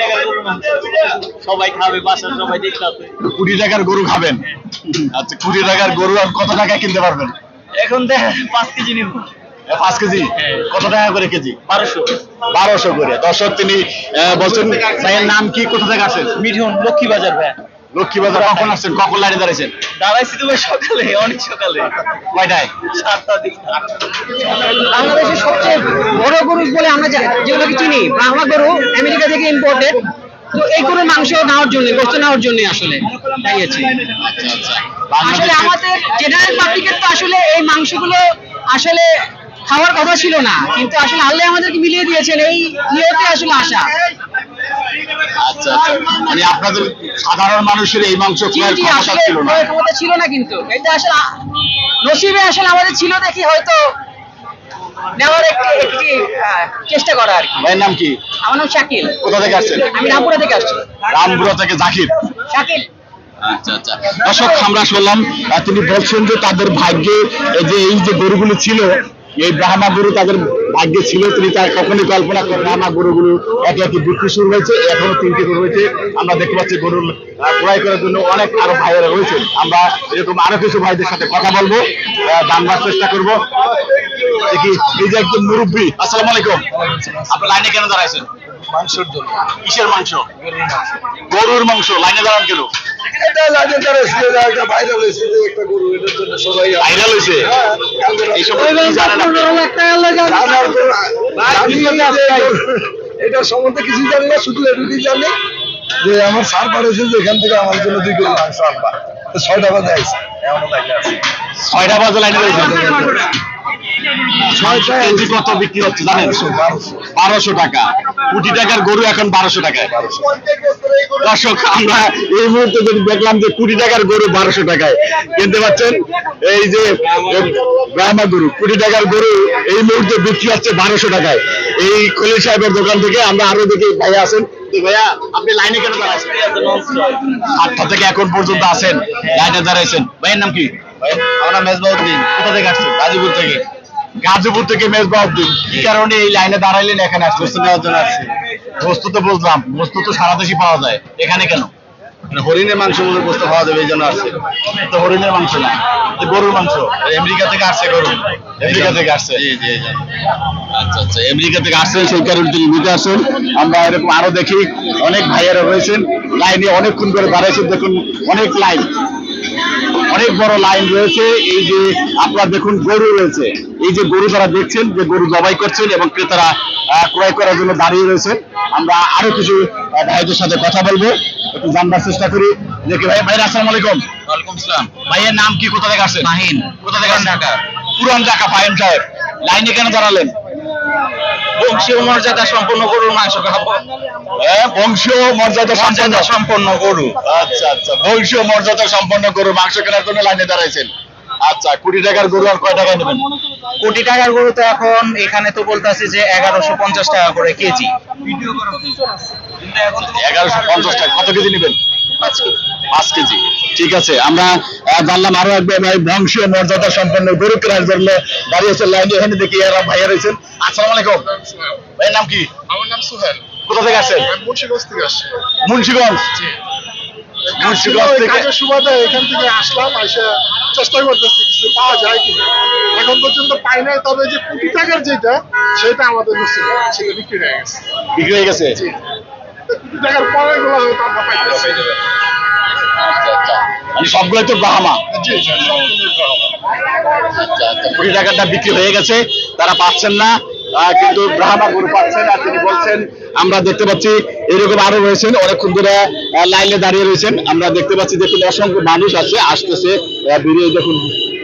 টাকার গরু মাংস। সবাই খাবে বাসার সবাই দেখতে হবে কোটি টাকার গরু খাবেন। আচ্ছা কুড়ি টাকার গরু আর কত টাকা কিনতে পারবেন? এখন পাঁচ কেজি নিব। পাঁচ কেজি? হ্যাঁ। কত টাকা করে কেজি? বারোশো। বারোশো করে। দর্শক তিনি বলছেন ভাইয়ের নাম কি? কোথা থেকে আসেন? মিঠুন লক্ষ্মী বাজার ভাই লক্ষ্মীবাজার কখন আসছেন? কখন লাইনে দাঁড়িয়েছেন দাঁড়াইছি তো ভাই সকালে অনেক সকালে। কয়টায়? সাতটা দিকে। বাংলাদেশের সবচেয়ে বড় গরু বলে আমরা যেগুলোকে চিনি ব্রাহ্মা গরু আমেরিকা থেকে ইম্পোর্টেড তো এই মাংস নেওয়ার জন্য গোস্ত নেওয়ার জন্য আসলে আছে আচ্ছা আচ্ছা। আসলে আমাদের জেনারেল পাবলিকের তো আসলে এই মাংসগুলো আসলে খাওয়ার কথা ছিল না। কিন্তু আসলে আল্লাহ আমাদেরকে মিলিয়ে দিয়েছেন এই নিয়তে আসলে আশা আচ্ছা আচ্ছা। মানে আপনাদের সাধারণ মানুষের এই মাংস ক্রয়ের ক্ষমতা ছিল না। ক্ষমতা ছিল না কিন্তু। এটা আসলে নসিবে আসলে আমাদের ছিল দেখি হয়তো নেওয়ার একটি একটি চেষ্টা করা আর কি। ভাইয়ের নাম কি? আমার নাম শাকিল। কোথা থেকে আসছেন? আমি রামপুরা থেকে আসছি। রামপুরা থেকে জাকির। শাকিল। আচ্ছা আচ্ছা। দর্শক আমরা শুনলাম তিনি বলছেন যে তাদের ভাগ্যে যে এই যে গরুগুলো ছিল এই ব্রাহ্মা গরু তাদের ভাগ্যে ছিল, তিনি তার কখনই কল্পনা করেন ব্রাহ্মা গরুগুলো একে একে বিক্রি শুরু হয়েছে, এখনও তিনটি গুরু হয়েছে আমরা দেখতে পাচ্ছি গরু ক্রয় করার জন্য অনেক আরও ভাইয়েরা রয়েছেন আমরা এরকম আরও কিছু ভাইদের সাথে কথা বলব জানবার চেষ্টা করব। দেখি, এই যে একজন মুরব্বী, আসসালামু আলাইকুম। আপনার লাইনে কেন দাঁড়াইছেন? মাংসের জন্য। কিসের মাংস? গরুর মাংস। লাইনে দাঁড়ান কেন? এটা লাগে তারা একটা ভাইরাল হয়েছে যে একটা গরু এটার জন্য সবাই ভাইরাল হয়েছে? হ্যাঁ, এইসব জানেন এটা সম্বন্ধে কিছু জানি না শুধু এটুকুই জানি যে আমার সার পাঠিয়েছে যে এখান থেকে আমার জন্য দুই কেজি মাংস আনবা। ছয়টা বাজে আইসে ছয়টা বাজে লাইনে কেজি কত বিক্রি হচ্ছে জানেন? বারোশো টাকা। কোটি টাকার গরু এখন বারোশো টাকায়। দর্শক আমরা এই মুহূর্তে যদি দেখলাম যে কোটি টাকার গরু বারোশো টাকায় কিনতে পাচ্ছেন? এই যে ব্রাহ্মা গরু কোটি টাকার গরু এই মুহূর্তে বিক্রি হচ্ছে বারোশো টাকায়। এই খলিল সাহেবের দোকান থেকে আমরা আরও দেখি ভাইয়া আছেন? ভাইয়া আপনি লাইনে কেন দাঁড়াচ্ছেন আটটা থেকে এখন পর্যন্ত আছেন লাইনে দাঁড়াইছেন। ভাইয়ের নাম কি? আমার নাম মেজবাউদ্দিন। কোথা থেকে আসছেন? গাজীপুর থেকে। গাজীপুর থেকে মেজবাউদ্দিন কি কারণে এই লাইনে দাঁড়াইলেন এখানে বস্তু নেওয়ার জন্য আসছে। বস্তু তো বুঝলাম বস্তু তো সারা দেশই পাওয়া যায়। এখানে কেন? মানে হরিণের মাংস মনে বস্তু পাওয়া যাবে এই জন্য আসছে। তো হরিণের মাংস না গরুর মাংস। আমেরিকা থেকে আসছে গরু। আমেরিকা থেকে আসছে। জি জি আচ্ছা আচ্ছা আমেরিকা থেকে আসছেন সেই কারণে তিনি নিতে আসেন আমরা এরকম আরও দেখি অনেক ভাইয়েরা রয়েছেন লাইনে অনেকক্ষণ করে দাঁড়াইছেন দেখুন অনেক লাইন। অনেক বড় লাইন রয়েছে। এই যে আপনারা দেখুন গরু রয়েছে। এই যে গরু তারা দেখছেন যে গরু জবাই করছেন এবং ক্রেতারা ক্রয় করার জন্য দাঁড়িয়ে রয়েছেন আমরা আরও কিছু ভাইদের সাথে কথা বলব। একটু জানবার চেষ্টা করি। যে ভাই ভাই আসসালামু আলাইকুম। ওয়ালাইকুম সালাম ভাইয়ের নাম কি? কোথা থেকে আসছেন? মাহিন কোথা থেকে আসছেন? ঢাকা। পুরান ঢাকা ফাহিম সাহেব। লাইনে কেন দাঁড়ালেন? বংশীয় মর্যাদা সম্পন্ন গরুর মাংস খাব। হ্যাঁ বংশীয় মর্যাদা সম্পন্ন। সম্পন্ন গরু। আচ্ছা আচ্ছা বংশীয় মর্যাদা সম্পন্ন গরু মাংস কেনার জন্য লাইনে দাঁড়াইছেন। আচ্ছা কুড়ি টাকার গরু আর কয় টাকা নেবেন? কোটি টাকার গরু তো এখন এখানে তো বলতেছে যে এগারোশো পঞ্চাশ টাকা করে কেজি। এগারোশো পঞ্চাশ টাকা কত কেজি নেবেন? পাঁচ কেজি। ঠিক আছে আমরা জানলাম আরও একবার ভাই বংশীয় মর্যাদা সম্পন্ন গরু কেনার জন্য দাঁড়িয়েছে লাইনে এখানে দেখি এরা ভাইয়া রয়েছেন। আসসালামু আলাইকুম। ভাইয়ের নাম কি? আমার নাম সুহেল। কোথা থেকে আসছেন? মুন্সিগঞ্জ থেকে আসছি। মুন্সিগঞ্জ? মুন্সিগঞ্জ থেকে? সুবাদে এখান থেকে আসলাম এসে চেষ্টা করতেছি কিছু পাওয়া যায় কিনা। এখন পর্যন্ত পাই নাই তবে যে কোটি টাকার যেটা সেটা আমাদের সেটা বিক্রি হয়ে গেছে। বিক্রি হয়ে গেছে? কোটি টাকার পরে গুলো হয়তো আমরা পাইতেছি মানে সবগুলোই তো ব্রাহ্মা। আচ্ছা আচ্ছা টাকাটা বিক্রি হয়ে গেছে তারা পাচ্ছেন না। কিন্তু ব্রাহ্মা গরু পাচ্ছেন আর তিনি বলছেন আমরা দেখতে পাচ্ছি এরকম আরও রয়েছেন অনেকক্ষণ ধরে লাইনে দাঁড়িয়ে রয়েছেন। আমরা দেখতে পাচ্ছি দেখুন অসংখ্য মানুষ আছে আসতেছে বেরিয়ে দেখুন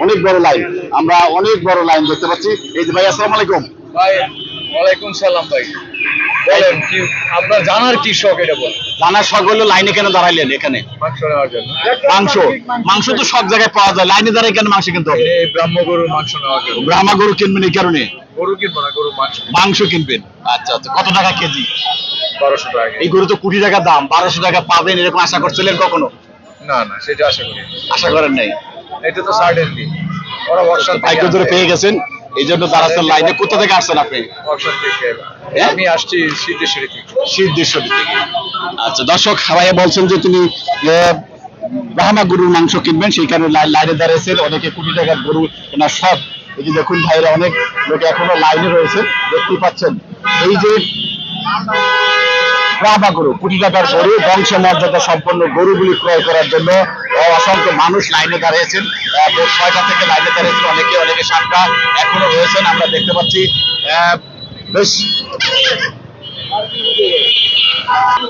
অনেক বড় লাইন। আমরা অনেক বড় লাইন দেখতে পাচ্ছি। এই যে ভাই আসসালামু আলাইকুম। ভাই ওয়ালাইকুম সালাম ভাই। বলেন কি আপনার জানার কি শখ এটা বলেন। জানার সকলে লাইনে কেন দাঁড়াইলেন এখানে? মাংস নেওয়ার জন্য। মাংস। মাংস তো সব জায়গায় পাওয়া যায়। লাইনে দাঁড়ায় কেন মাংস কিনতে হবে? এই ব্রাহ্ম গরুর মাংস নেওয়ার জন্য। ব্রাহ্মা গরু কিনবেন এই কারণে? গরু কিনবো না গরু মাংস। মাংস কিনবেন। আচ্ছা আচ্ছা। কত টাকা কেজি? বারোশো টাকা এই গরু তো কোটি টাকা দাম। বারোশো টাকা পাবেন এরকম আশা করছিলেন কখনো? না না সেটা আশা করি আশা করেন নাই? এটা তো সার্টেনলি ওরা ভাগ্য ধরে পেয়ে গেছেন। এই জন্য দাঁড়াচ্ছেন লাইনে কোথা থেকে আসছেন আপনি? থেকে? আমি আসছি সিঁড়ি থেকে। সিদ্ধেশ্বরী থেকে। আচ্ছা দর্শক ভাইয়া বলছেন যে তুমি আহ, ব্রাহ্মা গরুর মাংস কিনবেন সেই কারণে লাইনে দাঁড়িয়েছেন। অনেকে কোটি টাকার গরু কেনার সব এই যে দেখুন ভাইরা অনেক লোক এখনও লাইনে রয়েছে দেখতে পাচ্ছেন। এই যে ব্রাহ্মা গরু কোটি টাকার গরু বংশ মর্যাদা সম্পন্ন গরুগুলি ক্রয় করার জন্য অসংখ্য মানুষ লাইনে দাঁড়িয়েছেন। ছয়টা থেকে লাইনে দাঁড়িয়েছেন অনেকে অনেকে সাতটা এখনও রয়েছেন। আমরা দেখতে পাচ্ছি আহ, বেশ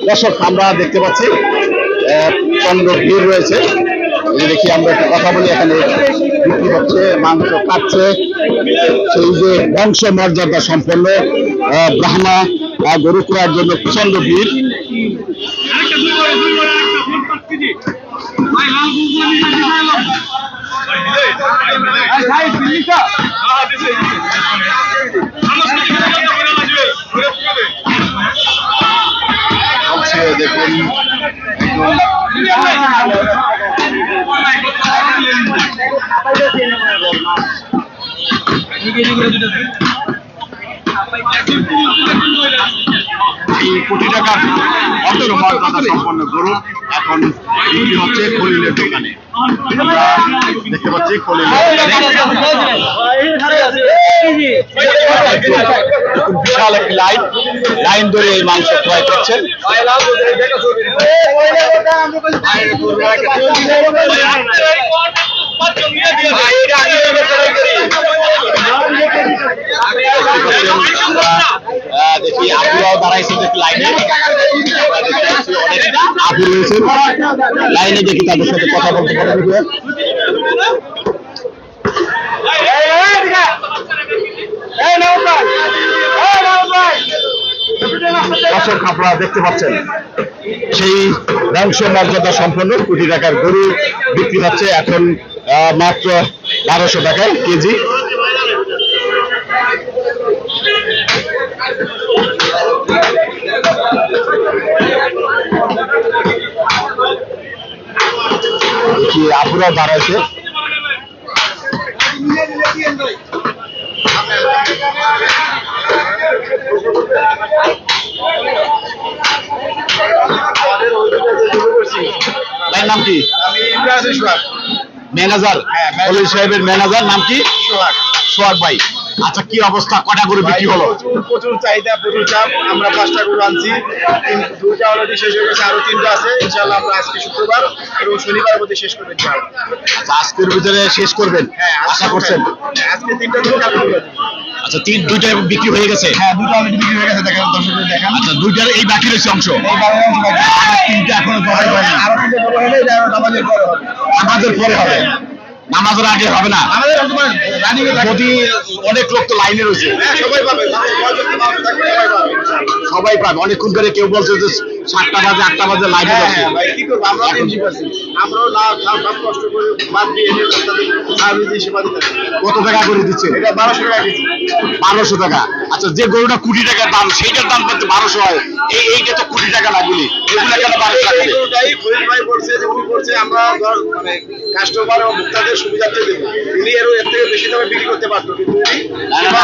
দর্শক, আমরা দেখতে পাচ্ছি প্রচণ্ড ভিড় রয়েছে। দেখি, আমরা একটু কথা বলি, এখানে বিক্রি হচ্ছে, মাংস কাটছে। সেই যে বংশ মর্যাদা সম্পন্ন ব্রাহ্মা গরু ক্রয়ের জন্য প্রচণ্ড ভিড়। কোটি টাকার অন্তর মর্যাদা সম্পন্ন গরু এখন বিক্রি হচ্ছে খলিলের দোকানে। দেখতে পাচ্ছি বিশাল একটি লাইন। লাইন ধরে এই মাংস ক্রয় করছেন আহ, দেখি লাইনে। দেখি তাদের সাথে কথা বলতে আপনারা দেখতে পাচ্ছেন। সেই বংশ মর্যাদা সম্পন্ন কোটি টাকার গরু বিক্রি হচ্ছে এখন মাত্র বারোশো টাকায় কেজি। আপুরা দাঁড়াইছে ভাইয়ের নাম কি? ম্যানেজার। কলিল সাহেবের ম্যানেজার। নাম কি? সোহাগ ভাই। আচ্ছা কি অবস্থা? কটা করে বিক্রি হলো? প্রচুর চাহিদা প্রচুর চাপ। আমরা পাঁচটা গরু আনছি। দুইটা অলরেডি শেষ হয়ে গেছে আরও তিনটা আছে। ইনশাল্লাহ আমরা আজকে শুক্রবার এবং শনিবার মধ্যে শেষ করে দিতে হবে আচ্ছা আজকের ভিতরে শেষ করবেন? হ্যাঁ আশা করছেন? হ্যাঁ, আজকে তিনটা দুটো আচ্ছা তিন দুইটা বিক্রি হয়ে গেছে? হ্যাঁ দুটো অলরেডি বিক্রি হয়ে গেছে দেখেন দর্শকদের দেখান। আচ্ছা দুইটার এই বাকি রয়েছে অংশ? তিনটা এখনও জবাই হয়নি আরও তিনটে গরু হলে নামাজের পরে হবে। নামাজের পরে হবে। নামাজের আগে হবে না। যদি অনেক লোক তো লাইনে রয়েছে। হ্যাঁ। সবাই পাবে। অনেকক্ষণ ধরে কেউ বলছে যে সাতটা বাজে আটটা বাজে লাইনে হ্যাঁ হ্যাঁ ভাই কি করব? আমরা এনজি পাচ্ছি আমরাও খাও সব কষ্ট করে বাদ দিয়ে এনে সার্ভিস দিয়ে সেবা দিতে কত টাকা করে দিচ্ছেন এটা বারোশো টাকা কেজি। বারোশো টাকা। আচ্ছা যে গরুটা কোটি টাকার দাম সেইটার দাম করতে বারোশো হয়। এই এইটা তো কোটি টাকা না গুলি? এগুলা কেন বারোশো টাকা খলিল ভাই বলছে যে উনি বলছে আমরা ধর মানে কাস্টমার এবং ভোক্তাদের সুবিধার্থে দেবো। উনি এর এর থেকে বেশি দামে বিক্রি করতে পারতো কিন্তু উনি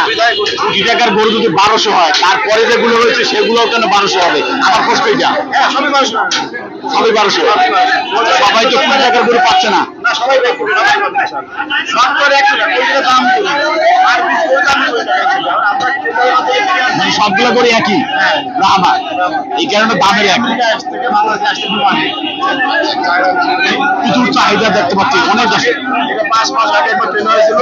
বিধায় কোটি টাকার গরু যদি বারোশো হয়, তারপরে যেগুলো হয়েছে সেগুলো কেন বারোশো হবে আমার প্রশ্ন এটা হ্যাঁ সবই বারোশো। সবই বারোশো। সবাই তো কোটি টাকার গরু পাচ্ছে না। সবাই করে করি করে করে। আমরা। মানে সবগুলো গরু একই? রামা এই কারণে দামের এক। প্রচুর চাহিদা দেখতে পাচ্ছি অনেক আছে পাঁচ মাস আগে একবার ট্রেন হয়েছিল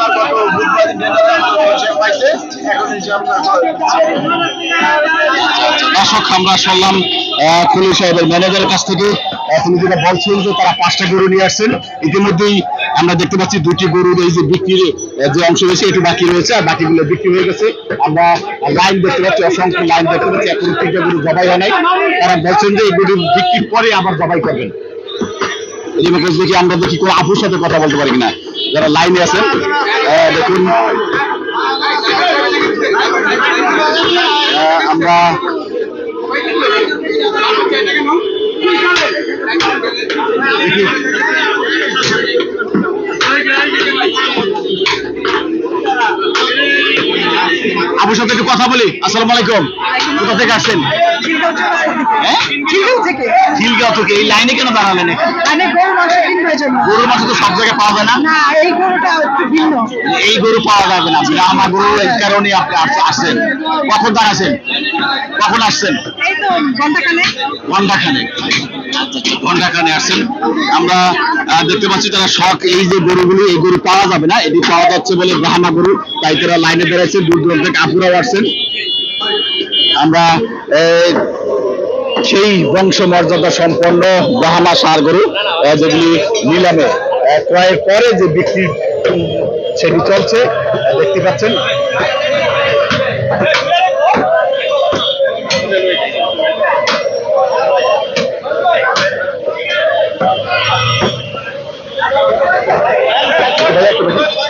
গত বুধবার আমার পয়সা পাইছে। এখন দর্শক আমরা শুনলাম খলিল সাহেবের ম্যানেজারের কাছ থেকে। এখন যেটা বলছেন যে তারা পাঁচটা গরু নিয়ে আসছেন। ইতিমধ্যেই আমরা দেখতে পাচ্ছি দুটি গরুর এই যে বিক্রির যে অংশ রয়েছে এটু বাকি রয়েছে আর বাকিগুলো বিক্রি হয়ে গেছে। আমরা লাইন দেখতে পাচ্ছি অসংখ্য লাইন দেখতে পাচ্ছি। এখনও তিনটা গরু জবাই হয় নাই। তারা বলছেন যে এই গরু বিক্রির পরে আবার জবাই করবেন। দেখি আমরা দেখি কোনো আপুর সাথে কথা বলতে পারি কিনা। যারা লাইনে আছেন দেখুন। আহ, আমরা দেখি আবুর সাথে একটু কথা বলি। আসসালামু আলাইকুম। কোথা থেকে আসছেন? হ্যাঁ? খিলগাঁও থেকে। এই লাইনে কেন দাঁড়ালেন গরু মাংস কিনবার জন্য গরুর মাংস তো সব জায়গায় পাওয়া যায় না? এই গরু যাবে না। গরু এই কারণে আপনি আসছেন। কখন দাঁড়াছেন কখন আসছেন? ঘন্টাখানে ঘন্টাখানে আসছেন। আমরা দেখতে পাচ্ছি তারা শখ, এই যে গরুগুলি, এই গরু পাওয়া যাবে না, এটি পাওয়া যাচ্ছে বলে ব্রাহ্মা গরু, তাই তারা লাইনে বেড়েছে দূর দূরান্ত থেকে আপুরাও আসছেন। আমরা সেই বংশ মর্যাদা সম্পন্ন ব্রাহ্মা সার গরু যেগুলি নিলামে ক্রয়ের পরে যে বিক্রি সেটি চলছে দেখতে পাচ্ছেন। Yeah.